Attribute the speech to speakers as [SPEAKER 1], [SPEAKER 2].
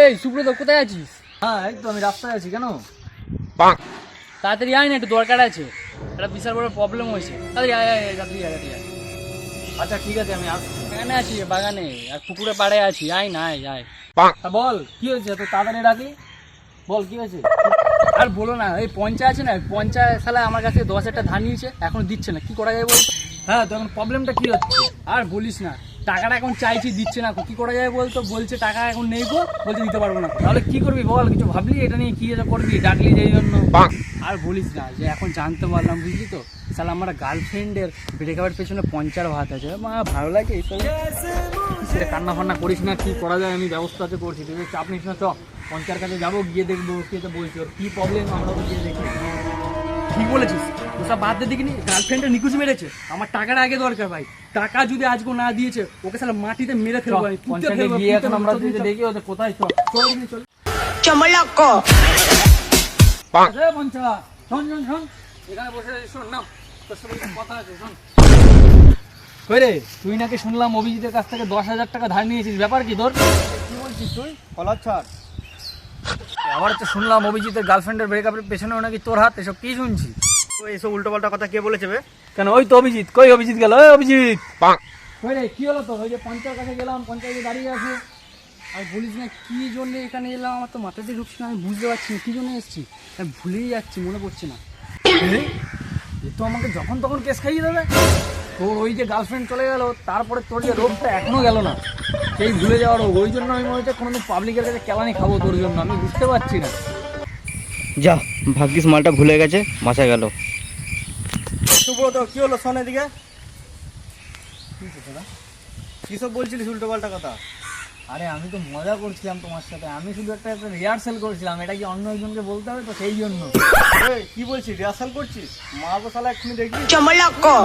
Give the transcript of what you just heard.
[SPEAKER 1] এই সুব্রত কোথায় আছিস?
[SPEAKER 2] হ্যাঁ এই তো আমি রাস্তায় আছি কেন?
[SPEAKER 1] তাড়াতাড়ি আয় না একটু দরকার আছে। একটা বিশাল বড় প্রবলেম হয়েছে। তাড়াতাড়ি আয় আয় তাড়াতাড়ি আয় তাড়াতাড়ি আয়।
[SPEAKER 2] আচ্ছা ঠিক আছে আমি আসছি।
[SPEAKER 1] বাগানে আছি বাগানে আর পুকুরে পাড়ে আছি। আয় না আয় আয়।
[SPEAKER 2] তা বল কি হয়েছে? তো তাড়াতাড়ি ডাকলি বল কি হয়েছে?
[SPEAKER 1] আর বলো না এই পঞ্চা আছে না পঞ্চা সালে আমার কাছে দশ হাজার ধান নিয়েছে এখন দিচ্ছে না। কি করা যায় বল
[SPEAKER 2] হ্যাঁ তো এখন প্রবলেমটা কি হচ্ছে?
[SPEAKER 1] আর বলিস না। টাকাটা এখন চাইছি দিচ্ছে না কি করা যায় বলতো? বলছে টাকা এখন নেই গো বলছে দিতে পারব না।
[SPEAKER 2] তাহলে কি করবি বল কিছু ভাবলি? এটা নিয়ে কি করবি? ডাকলি যেই জন্য।
[SPEAKER 1] আর বলিস না যে এখন জানতে পারলাম বুঝলি তো? তাহলে আমার গার্লফ্রেন্ডের ব্রেকআপের পেছনে পঞ্চার ভাত আছে। মা ভালো লাগে এইসব
[SPEAKER 2] সেটা কান্না ফান্না করিস না কি করা যায়? আমি ব্যবস্থাতে করছি। তুই চাপ নিস না চ। পঞ্চায়েত কাছে যাব গিয়ে দেখব কে তো বলছি। ওর কি প্রবলেম আমরা তো গিয়ে দেখি
[SPEAKER 1] ঠিক বলেছিস? ওসব বাদ দিয়ে দেখিনি গার্লফ্রেন্ডের নিকুচ মেরেছে। আমার টাকাটা আগে দরকার ভাই। টাকা যদি আজকে না দিয়েছে ওকে সালা মাটিতে মেরে ফেলব আমি
[SPEAKER 2] পঞ্চায়েতে গিয়ে এখন আমরা যদি দেখি ওদের কোথায়
[SPEAKER 1] চল, চল, চল।
[SPEAKER 3] Chomoloco.
[SPEAKER 2] আরে পঞ্চা শোন শোন শোন। এখানে বসে শোন না তোর সাথে কথা আছে শোন। কই তুই নাকি শুনলাম অভিজিতের কাছ থেকে দশ হাজার টাকা ধার নিয়েছিস ব্যাপার কি তোর?
[SPEAKER 1] কি বলছিস তুই? কলার ছাড়।
[SPEAKER 2] আবার তো শুনলাম অভিজিতের গার্লফ্রেন্ডের ব্রেকআপের পেছনেও নাকি তোর হাত এসব কি শুনছি
[SPEAKER 1] এইসব উল্টো পাল্টা কথা কে বলেছে বে?
[SPEAKER 2] কেন? ওই তো অভিজিৎ। কই অভিজিৎ গেল? ওই অভিজিৎ!
[SPEAKER 1] কই রে কি হলো তো ওই যে পঞ্চায়েত কাছে গেলাম পঞ্চায়েতে দাঁড়িয়ে আছে। আর বলিস না কি জন্য এখানে এলাম? আমার তো মাথাতে ঢুকছে না আমি বুঝতে পারছি না কি জন্য এসেছি? আমি ভুলেই যাচ্ছি মনে পড়ছে না।
[SPEAKER 2] এ তো আমাকে যখন তখন কেস খাইয়ে দেবে। তোর ওই যে গার্লফ্রেন্ড চলে গেল তারপরে তোর যে রোগটা এখনও গেল না। সেই ভুলে যাওয়ার রোগ। ওই জন্য আমি মনে হচ্ছে কোনোদিন পাবলিকের কাছে কেলানি খাব তোর জন্য আমি বুঝতে পারছি না।
[SPEAKER 4] যা ভাগ্যিস মালটা ভুলে গেছে বাঁচা গেল।
[SPEAKER 1] সুব্রত কি হলো শোন এদিকে? কি সব বলছিলিস উল্টো পাল্টা কথা?
[SPEAKER 2] আরে আমি তো মজা করছিলাম তোমার সাথে। আমি শুধু একটা একটা রিহার্সেল করছিলাম। এটা কি অন্য একজনকে বলতে হবে তো সেই জন্য?
[SPEAKER 1] কি বলছিস? রিহার্সেল করছিস? মা তো শালা এক্ষুনি
[SPEAKER 3] Chomoloco.